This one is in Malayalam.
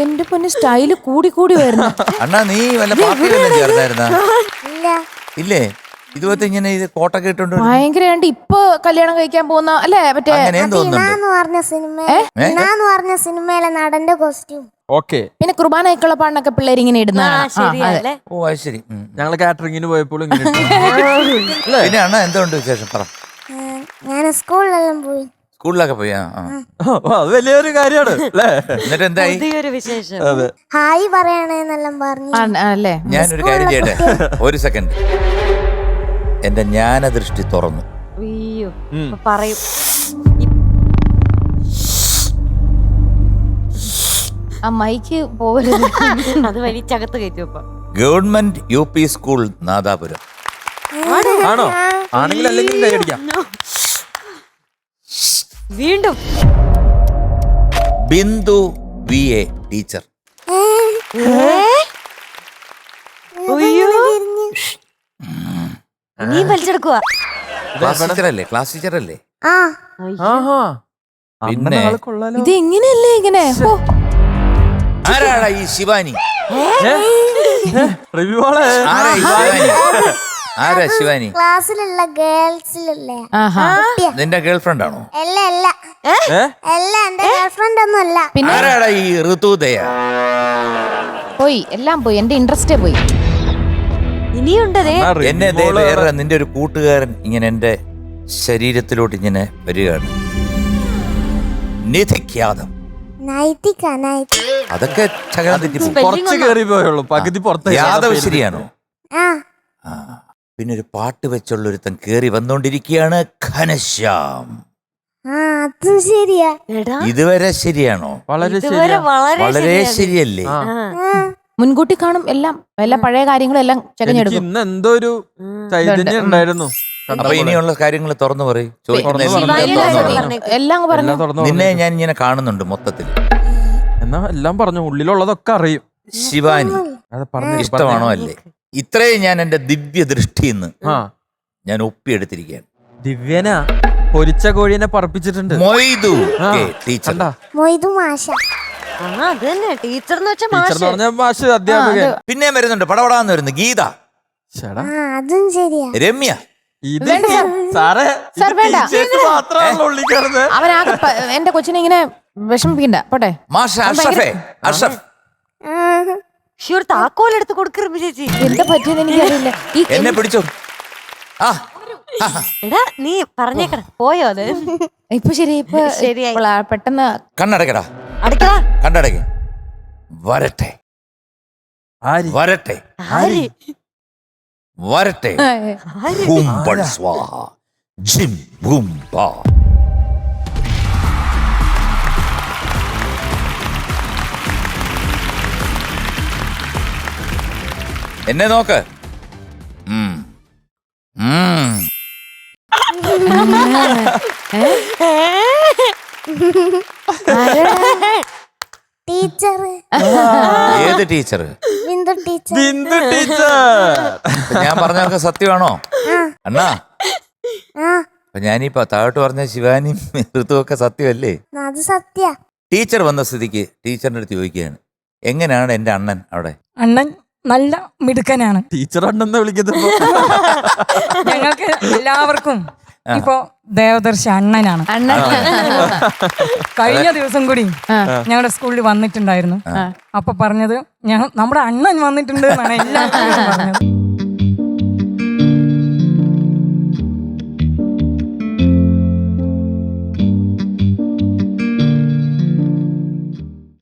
എന്റെ പൊന്നെ സ്റ്റൈൽ കൂടി കൂടി വരുന്നു. അണ്ണാ നീ വല്ല പാർട്ടിയിലൊന്നും ചേർന്നായിരുന്ന? ഇല്ല. ഇല്ലേ? ഇതുപോലത്തെ ഇങ്ങനെ ഇത് കോട്ടൊക്കെ ഇട്ടുണ്ട് ഭയങ്കര ഇപ്പൊ കല്യാണം കഴിക്കാൻ പോകുന്ന അല്ലേ മറ്റേ പറഞ്ഞ സിനിമ സിനിമയിലെ നടന്റെ കോസ്റ്റ്യൂം ഓക്കെ. പിന്നെ കുർബാനയ്ക്കുള്ള പാടിനൊക്കെ പിള്ളേർ ഇങ്ങനെ ഇടുന്ന ഓ അത് ശരി. കാറ്ററിംഗിന് പോയപ്പോൾ ഇങ്ങനെ ഇട്ടു. പിന്നെ അണ്ണ വിശേഷം? പറ. ഞാൻ സ്കൂളിലെല്ലാം പോയി. സ്കൂളിലൊക്കെ പോയി ആ ആ. ഓ, അത് വലിയൊരു കാര്യമാണ് അല്ലേ? എന്നിട്ട് എന്തായി പുതിയൊരു വിശേഷം. അതെ. ഹായ് പറയണെന്നെല്ലാം പറഞ്ഞു. അല്ലേ? ഞാനൊരു കാര്യം ചെയ്യട്ടെ? ഒരു സെക്കൻഡ്. എന്റെ ജ്ഞാനദൃഷ്ടി തുറന്നു. അയ്യോ ഇപ്പൊ പറയും. ആ മൈക്ക് പോകരുത് അത് വലിച്ചകത്ത് കയറ്റും ഇപ്പൊ government U P school Nadapuram. ആണോ? ആണെങ്കിൽ അല്ലെങ്കിൽ കൈയടിക്കാം. വീണ്ടും. Bindu V A teacher. നീ വലിച്ചെടുക്കുക ക്ലാസ് ടീച്ചറല്ലേ? ക്ലാസ് ടീച്ചറല്ലേ? പിന്നെ? ഇത് എങ്ങനെയല്ലേ ഇങ്ങനെ? ആരാടാ ഈ ശിവാനി? റിവ്യൂ ആരാ ഈ ശിവാനി? ആരാ ശിവാനി? ക്ലാസ്സിലുള്ള ഗേൾസിലല്ലേ ആഹാ. നിന്റെ ഗേൾഫ്രണ്ട് ആണോ അല്ല. അല്ല അല്ല എന്റെ ഗേൾഫ്രണ്ട് ഒന്നും അല്ല പിന്നെ? ആരാടാ ഈ ഋതുദയ? പോയി എല്ലാം പോയി. എന്റെ ഇൻട്രസ്റ്റേ പോയി. ഇനിയുണ്ടതേ എന്നെ ദേ വേറെ നിന്റെ ഒരു കൂട്ടുകാരൻ ഇങ്ങനെ എന്റെ ശരീരത്തിലോട്ട് ഇങ്ങനെ വരികയാണ്. നിധിഖ്യാതം. നൈതിക നൈതിക. അതൊക്കെ ചകലം തെറ്റിപ്പോ കുറച്ച് കേറി പോയുള്ളൂ പകുതി പുറത്ത് യാദവ് ശരിയാണോ? ആ. ആ. പിന്നെ ഒരു പാട്ട് വെച്ചുള്ള ഒരുത്തൻ കേറി വന്നോണ്ടിരിക്കുകയാണ് ഘനശ്യാം. ആ അതും ശരിയാ. എടാ. ഇതുവരെ ശരിയാണോ? വളരെ ഇതുവരെ ശരിയാ. വളരെ. ശരിയല്ലേ? ആ. മുൻകൂട്ടി കാണും എല്ലാം. എല്ലാ പഴയ കാര്യങ്ങളും എല്ലാം എനിക്ക് ചകഞ്ഞെടുക്കും ഇന്ന് എന്തോ ഒരു ഉം. ചൈതന്യം ഉണ്ടായിരുന്നു. അപ്പൊ. ഇനിയുള്ള കാര്യങ്ങൾ തുറന്നു പറയും. ചോദിക്കുന്ന തുറന്നു എല്ലാം പറഞ്ഞു. തുറന്നു ശിവാനിയുടെ പറയും. എല്ലാം അങ്ങ് പറഞ്ഞു? എല്ലാം തുറന്നു നിന്നെ പറഞ്ഞു. ഞാൻ ഇങ്ങനെ കാണുന്നുണ്ട് മൊത്തത്തിൽ. എന്നാ എല്ലാം പറഞ്ഞു. ഉള്ളിലുള്ളതൊക്കെ അറിയും. ശിവാനി. അത് പറഞ്ഞു ഇഷ്ടമാണോ അല്ലേ? ഇത്രയും ഞാൻ എന്റെ ദിവ്യ ദൃഷ്ടിന്ന് ആ. ഞാൻ ഒപ്പിയെടുത്തിരിക്കുകയാണ്. ദിവ്യന പൊരിച്ച കോഴിനെ പറപ്പിച്ചിട്ടുണ്ട്. മൊയ്തു. ആ, കെ, ടീച്ചർ. കണ്ടാ? മൊയ്തു മാഷ. ആ അത് തന്നെ. ടീച്ചർ എന്ന് വെച്ച ടീച്ചർ എന്ന് മാഷ്. പറഞ്ഞ മാഷ് അധ്യാപകൻ. പിന്നെയും വരുന്നുണ്ട് പടപടാന്ന് വരുന്നു ഗീത. ചേടാ. ആ അതും ശരിയാ. രമ്യ. ഇത് വേണ്ട സർ. സാറേ സാർ, വേണ്ട. മാത്രമാണല്ലോ ഉള്ളി കയറുന്നത്. അവനാകെ പ- എന്റെ കൊച്ചിനെ ഇങ്ങനെ വിഷമിപ്പിക്കണ്ട. പോട്ടെ. മാഷ അഷഫേ. ഷി ഒരു താക്കോലെടുത്ത് കൊടുക്കരുത് ചേച്ചി. എന്താ പറ്റിയെന്ന് എനിക്കറിയില്ല. ഈ എന്നെ പിടിച്ചോ? ആ. ആ, എടാ നീ പറഞ്ഞേക്കട. പോയോ അത്? ഇപ്പൊ ശരി ഇപ്പൊ ശരിയായി. ഇപ്പോളാ പെട്ടെന്ന് കണ്ണടക്കടാ അടുക്കള കണ്ണടക്ക് വരട്ടെ. ആര്? വരട്ടെ. ആര്? വരട്ടെ. ആര്? ഹുംബൾ സ്വാഹ. ജിം ഭൂംബ എന്നെ നോക്ക്. ടീച്ചർ ഏത് teacher Bindu teacher Bindu teacher. ഞാൻ പറഞ്ഞൊക്കെ സത്യമാണോ? അണ്ണാ. ഞാനിപ്പോ അപ്പൊ താഴോട്ട് പറഞ്ഞ ശിവാനിയും ഋതുവൊക്കെ സത്യമല്ലേ? അത് സത്യ. ടീച്ചർ വന്ന സ്ഥിതിക്ക് ടീച്ചറിന്റെ അടുത്ത് ചോദിക്കുകയാണ്. എങ്ങനെയാണ് എന്റെ അണ്ണൻ അവിടെ? അണ്ണൻ നല്ല മിടുക്കനാണ്. ടീച്ചർ വിളിക്കുന്നത് ഞങ്ങൾക്ക് എല്ലാവർക്കും ഇപ്പോ ദേവദർശി അണ്ണനാണ്. കഴിഞ്ഞ ദിവസം കൂടി ഞങ്ങളുടെ സ്കൂളിൽ വന്നിട്ടുണ്ടായിരുന്നു. അപ്പൊ പറഞ്ഞത് ഞങ്ങൾ നമ്മുടെ അണ്ണൻ വന്നിട്ടുണ്ട് എന്നാണ് എല്ലാവരും പറഞ്ഞത്.